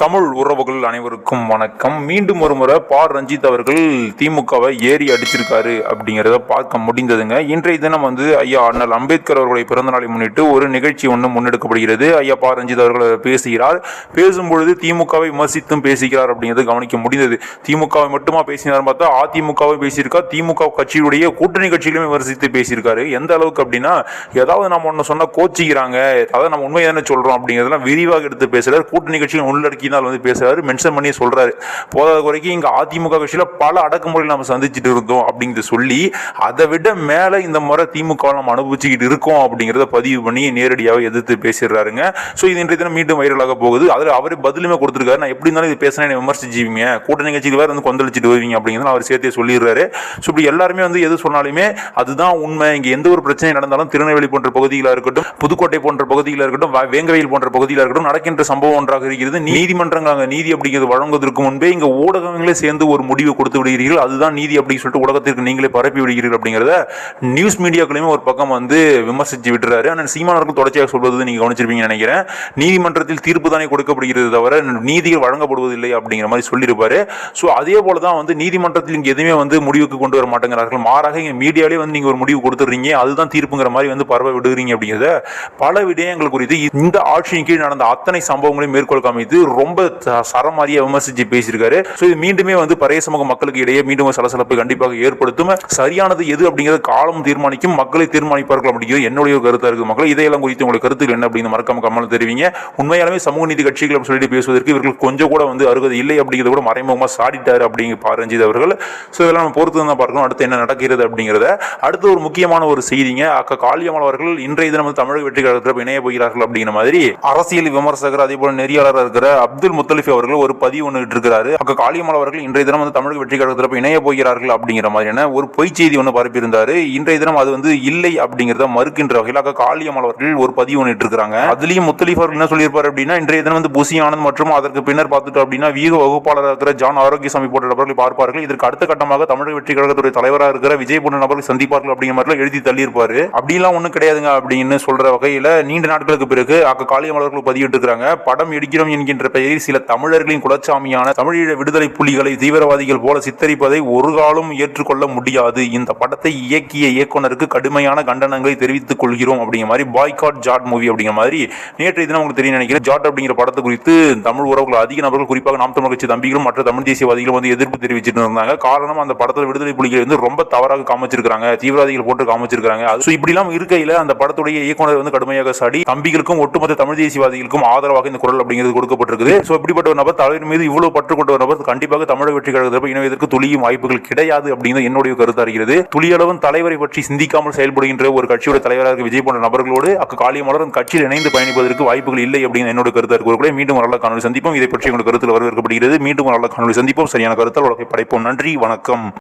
தமிழ் உறவுகள் அனைவருக்கும் வணக்கம். மீண்டும் ஒரு முறை பார் ரஞ்சித் அவர்கள் திமுகவை ஏறி அடிச்சிருக்காரு அப்படிங்கிறத பார்க்க முடிந்ததுங்க. இன்றைய தினம் வந்து ஐயா அண்ணல் அம்பேத்கர் அவர்களுடைய பிறந்தநாளை முன்னிட்டு ஒரு நிகழ்ச்சி ஒன்று முன்னெடுக்கப்படுகிறது. ஐயா பார் ரஞ்சித் அவர்கள் அதை பேசுகிறார். பேசும்பொழுது திமுகவை விமர்சித்தும் பேசுகிறார் அப்படிங்கிறது கவனிக்க முடிந்தது. திமுகவை மட்டுமா பேசினார் பார்த்தா அதிமுகவை பேசியிருக்கார் திமுக கட்சியுடைய கூட்டணி கட்சிகளையும் விமர்சித்து பேசியிருக்காரு. எந்த அளவுக்கு அப்படின்னா ஏதாவது நம்ம ஒன்று சொன்னால் கோச்சிக்கிறாங்க அதாவது நம்ம உண்மை தானே சொல்கிறோம் அப்படிங்கிறதெல்லாம் விரிவாக எடுத்து பேசுகிறார் கூட்டணி கட்சிகள் உள்ளடக்கினால் வந்து பேசுறாரு மென்ஷன் பண்ணி சொல்றாரு. போதாத குறைக்கு இங்க அதிமுக கட்சியில பல அடக்குமுறை நம்ம சந்திச்சுட்டு இருந்தோம் அப்படிங்கிறது சொல்லி அதை விட மேல இந்த முறை திமுக நம்ம அனுபவிச்சுக்கிட்டு இருக்கோம் அப்படிங்கிறத பதிவு பண்ணி நேரடியாக எதிர்த்து பேசிடுறாருங்க. ஸோ இது இன்றைய தினம் மீண்டும் வைரலாக போகுது. அதில் அவர் பதிலுமே கொடுத்துருக்காரு. நான் எப்படி இருந்தாலும் இது பேசினா என்னை விமர்சிச்சுவீங்க கூட்டணி கட்சிக்கு வேறு வந்து கொந்தளிச்சுட்டு வருவீங்க அப்படிங்கிறத அவர் சேர்த்தே சொல்லிடுறாரு. ஸோ இப்படி எல்லாருமே வந்து எது சொன்னாலுமே அதுதான் உண்மை. இங்கே எந்த ஒரு பிரச்சனை நடந்தாலும் திருநெல்வேலி போன்ற பகுதிகளாக இருக்கட்டும் புதுக்கோட்டை போன்ற பகுதிகளாக இருக்கட்டும் வேங்கவயில் போன்ற பகுதிகளாக இருக்கட்டும் நடக்கின்ற சம்பவம் ஒன்றாக இருக்கிறது. நீதிமன்றங்கள் நீதி அப்படிங்கிறது வழங்குவதற்கு முன்பே இங்க ஊடகங்களே சேர்ந்து ஒரு முடிவு கொடுத்து விடுகிறீர்கள். அதுதான் நீதி அப்படின்னு சொல்லிட்டு உலகத்திற்கு நீங்களே பரப்பி விடுகிறீர்கள் அப்படிங்கிறத நியூஸ் மீடியாக்களையுமே ஒரு பக்கம் வந்து விமர்சிச்சு விட்டுறாரு. ஆனால் சீமானவர்கள் தொடர்ச்சியாக சொல்வது நீங்கள் கவனிச்சிருப்பீங்கன்னு நினைக்கிறேன். நீதிமன்றத்தில் தீர்ப்பு தானே கொடுக்கப்படுகிறது தவிர நீதிகள் வழங்கப்படுவதில்லை அப்படிங்கிற மாதிரி சொல்லியிருப்பாரு. ஸோ அதே போல தான் வந்து நீதிமன்றத்தில் இங்க எதுவுமே வந்து முடிவுக்கு கொண்டு வர மாட்டேங்கிறார்கள். மாறாக இங்க மீடியாலே வந்து நீங்க ஒரு முடிவு கொடுத்துறீங்க அதுதான் தீர்ப்புங்கிற மாதிரி வந்து பரவ விடுகிறீங்க அப்படிங்கிறத பல விடயங்கள் குறித்து இந்த ஆட்சியின் கீழ் நடந்த அத்தனை சம்பவங்களையும் மேற்கோள் காமித்து ரொம்ப த- சரமாரியா விமர்சிச்சு பேசியிருக்காரு. ஸோ இது மீண்டுமே வந்து பழைய சமூக மக்களுக்கு இடையே மீண்டும் சலசலப்பை கண்டிப்பாக ஏற்படுத்தும். சரியானது எது அப்படிங்கிறது காலம் தீர்மானிக்கும் மக்களை தீர்மானிப்பார்கள் அப்படிங்கிறது என்னுடைய ஒரு கருத்தா இருக்கு மக்கள். இதையெல்லாம் குறித்து உங்களுக்கு கருத்துக்கள் என்ன அப்படின்னு மறக்காம கமல் தெரிவிங்க. உண்மையாலுமே சமூக நீதி கட்சிகள் அப்படின்னு சொல்லிட்டு பேசுவதற்கு இவர்கள் கொஞ்சம் கூட வந்து அருகது இல்லை அப்படிங்கிறத கூட மறைமுகமா சாடிட்டாரு அப்படிங்க பாரஞ்சித் அவர்கள். ஸோ இதெல்லாம் நம்ம பொறுத்து தான் பார்க்கணும். அடுத்து என்ன நடக்கிறது அப்படிங்கிறத. அடுத்து ஒரு முக்கியமான ஒரு செய்திங்க. அக்கா காளியம்மாள் அவர்கள் இன்றைய தினம் தமிழக வெற்றி கழகத்தில் இணைய போகிறார்கள் அப்படிங்கிற மாதிரி. அரசியல் விமர்சகர் அதே போல நெறியாளராக இருக்கிற அப்துல் முத்தலிஃப் அவர்கள் ஒரு பதிவு ஒன்று இருக்கிறாரு அக்கா காளியம்மாள் அவர்கள் இன்றைய தினம் வந்து தமிழக வெற்றி கழகத்தில் இணைய போகிறார்கள் அப்படிங்கிற மாதிரியான ஒரு பொய் செய்தி ஒன்று பரப்பியிருந்தாரு. இன்றைய தினம் அது வந்து இல்லை அப்படிங்கிறத மறுக்கின்ற வகையில் அக்கா காளியம்மாள் அவர்கள் ஒரு பதிவு ஒன்று இருக்கிறாங்க அதுலயும் முத்தலிஃப் அவர்கள் என்ன சொல்லியிருப்பார் அப்படின்னா இன்றைய தினம் வந்து புசி ஆனந்த் மற்றும் அதற்கு பின்னர் பார்த்துட்டோம் அப்படின்னா வீக வகுப்பாளராக இருக்கிற ஜான் ஆரோக்கியசாமி போன்ற நபர்களை பார்ப்பார்கள். இதற்கு அடுத்த கட்டமாக தமிழக வெற்றி கழகத்துடைய தலைவராக இருக்கிற விஜய் போன்ற நபர்களை சந்திப்பார்கள் அப்படிங்கிற மாதிரி எழுதி தள்ளியிருப்பாரு. அப்படிலாம் ஒன்றும் கிடையாதுங்க அப்படின்னு சொல்ற வகையில் நீண்ட நாட்களுக்கு பிறகு அக்க அவர்கள் பதிவிட்டு இருக்கிறாங்க படம் எடுக்கிறோம் என்கின்ற பெயரில் சில தமிழர்களின் குலச்சாமியான தமிழீழ விடுதலை புலிகளை தீவிரவாதிகள் போல சித்தரிப்பதை ஒரு காலம் ஏற்றுக்கொள்ள முடியாது. இந்த படத்தை இயக்கிய இயக்குனருக்கு கடுமையான கண்டனங்களை தெரிவித்துக் கொள்கிறோம் அப்படிங்கிற மாதிரி பாய்காட் ஜாட் மூவி அப்படிங்கிற மாதிரி நேற்றைய தினம் உங்களுக்கு தெரியும் நினைக்கிறேன். ஜாட் அப்படிங்கிற படத்தை குறித்து தமிழ் உறவுகள் அதிக நபர்கள் குறிப்பாக நாம் தமிழ் கட்சி தம்பிகளும் மற்ற தமிழ் தேசியவாதிகளும் வந்து எதிர்ப்பு தெரிவிச்சிட்டு இருந்தாங்க. காரணம் அந்த படத்தில் விடுதலை புலிகள் வந்து ரொம்ப தவறாக காமிச்சிருக்காங்க தீவிரவாதிகள் போட்டு காமிச்சிருக்காங்க ஸோ இப்படிலாம் இருக்கையில அந்த படத்துடைய இயக்குனர் வந்து கடுமையாக சாடி. தம்பிகளுக்கும் ஒட்டுமொத்த தமிழ் தேசியவாதிகளுக்கும் ஆதரவாக இந்த குரல் அப்படிங்கிறது கொடுக்கப்பட்டிருக்குது. ஸோ இப்படிப்பட்ட ஒரு நபர் தலைவர் மீது இவ்வளவு பற்று கொண்ட ஒரு நபர் கண்டிப்பாக தமிழக வெற்றி கழகத்தில் இணைவதற்கு துளியும் வாய்ப்புகள் கிடையாது அப்படிங்கிறது என்னுடைய கருத்து இருக்கிறது துளியளவும் தலைவரை பற்றி சிந்திக்காமல் செயல்படுகின்ற ஒரு கட்சியோட தலைவராக விஜய் போன்ற நபர்களோடு அக்க காளியமலர் அந்த கட்சியில் இணைந்து பயணிப்பதற்கு வாய்ப்புகள் இல்லை அப்படின்னு என்னோட கருத்தா இருக்கிற மீண்டும் ஒரு நல்ல காணொலி சந்திப்போம். இதை பற்றி உங்கள் கருத்தில் வரவேற்கப்படுகிறது. மீண்டும் ஒரு நல்ல காணொலி சந்திப்போம். சரியான கருத்தால் உலகை படைப்போம். நன்றி. வணக்கம்.